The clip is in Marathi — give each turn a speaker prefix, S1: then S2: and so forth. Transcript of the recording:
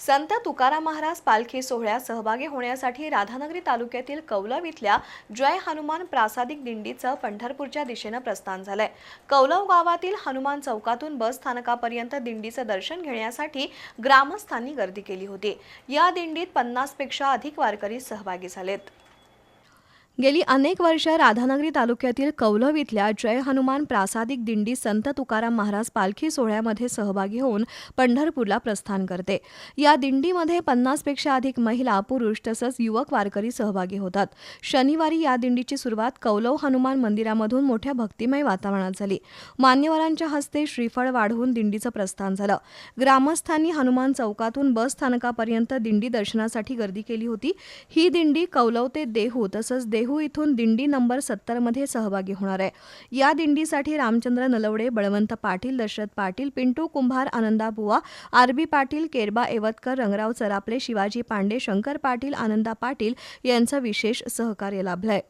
S1: संत तुकाराम महाराज पालखी सोहळ्यात सहभागी होण्यासाठी राधानगरी तालुक्यातील कौलव इथल्या जय हनुमान प्रासादिक दिंडीचं पंढरपूरच्या दिशेनं प्रस्थान झालंय. कौलव गावातील हनुमान चौकातून बस स्थानकापर्यंत दिंडीचं दर्शन घेण्यासाठी ग्रामस्थांनी गर्दी केली होती. या दिंडीत पन्नासपेक्षा अधिक वारकरी सहभागी झालेत. गेली अनेक वर्ष राधानगरी तालुक्यातील कौलव इथल्या जय हनुमान प्रासादिक दिंडी संत तुकाराम महाराज पालखी सोहळ्यामध्ये सहभागी होऊन पंढरपूरला प्रस्थान करते. या दिंडीमध्ये पन्नासपेक्षा अधिक महिला पुरुष तसंच युवक वारकरी सहभागी होतात. शनिवारी या दिंडीची सुरुवात कौलव हनुमान मंदिरामधून मोठ्या भक्तिमय वातावरणात झाली. मान्यवरांच्या हस्ते श्रीफळ वाढवून दिंडीचं प्रस्थान झालं. ग्रामस्थांनी हनुमान चौकातून बस स्थानकापर्यंत दिंडी दर्शनासाठी गर्दी केली होती. ही दिंडी कौलव ते देहू तसंच देहू इथून दिंडी नंबर सत्तरमध्ये सहभागी होणार आहे. या दिंडीसाठी रामचंद्र नलवडे बळवंत पाटील दशरथ पाटील पिंटू कुंभार आनंदा बुवा आरबी पाटील केरबा एवतकर रंगराव चरापले शिवाजी पांडे शंकर पाटील आनंदा पाटील यांचं विशेष सहकार्य लाभलंय.